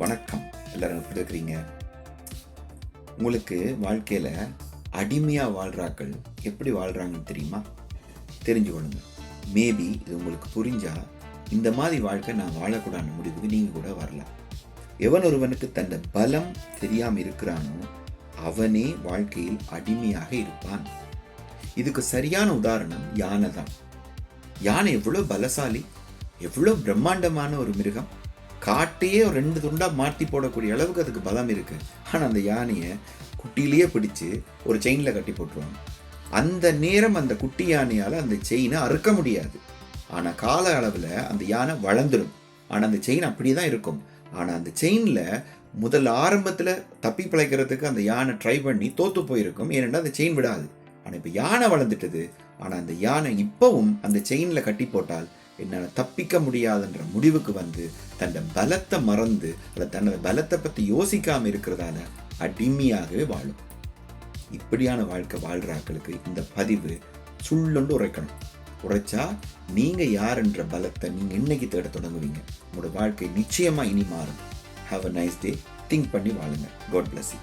வணக்கம். எல்லாரும் எப்படி இருக்கிறீங்க? உங்களுக்கு வாழ்க்கையில் அடிமையாக வாழ்கிறாக்கள் எப்படி வாழ்கிறாங்கன்னு தெரியுமா? தெரிஞ்சுக்கணுங்க மேபி இது உங்களுக்கு புரிஞ்சா இந்த மாதிரி வாழ்க்கை நான் வாழக்கூடாதுன்னு முடிவுக்கு நீங்கள் கூட வரலாம். எவன் ஒருவனுக்கு தன் பலம் தெரியாமல் இருக்கிறானோ அவனே வாழ்க்கையில் அடிமையாக இருப்பான். இதுக்கு சரியான உதாரணம் யானை தான் யானை எவ்வளோ பலசாலி எவ்வளோ பிரம்மாண்டமான ஒரு மிருகம். காட்டையே ஒரு ரெண்டு துண்டாக மாட்டி போடக்கூடிய அளவுக்கு அதுக்கு பலம் இருக்குது ஆனால் அந்த யானையை குட்டியிலேயே பிடிச்சு ஒரு செயினில் கட்டி போட்டுருவாங்க. அந்த நேரம் அந்த குட்டி யானையால் அந்த செயினை அறுக்க முடியாது. ஆனால் கால அளவில் அந்த யானை வளர்ந்துடும் ஆனால் அந்த செயின் அப்படியே தான் இருக்கும். ஆனால் அந்த செயினில் முதல் ஆரம்பத்தில் தப்பி பிழைக்கிறதுக்கு அந்த யானை ட்ரை பண்ணி தோற்று போயிருக்கும். ஏனென்றால் அந்த செயின் விடாது. ஆனால் இப்போ யானை வளர்ந்துட்டது. ஆனால் அந்த யானை இப்போவும் அந்த செயினில் கட்டி போட்டால் என்னால் தப்பிக்க முடியாதுன்ற முடிவுக்கு வந்து தன்னோட பலத்தை மறந்து அல்ல தன்னோட பலத்தை பற்றி யோசிக்காமல் இருக்கிறதால அடிமையாகவே வாழும். இப்படியான வாழ்க்கை வாழ்கிறாக்களுக்கு இந்த பதிவு சுள்ளொண்டு உரைக்கணும். உரைச்சா நீங்கள் யாருன்ற பலத்தை நீங்கள் இன்னைக்கு தேட தொடங்குவீங்க? உங்களோட வாழ்க்கை நிச்சயமாக இனி மாறும். Have a nice day think பண்ணி வாழுங்க. God bless you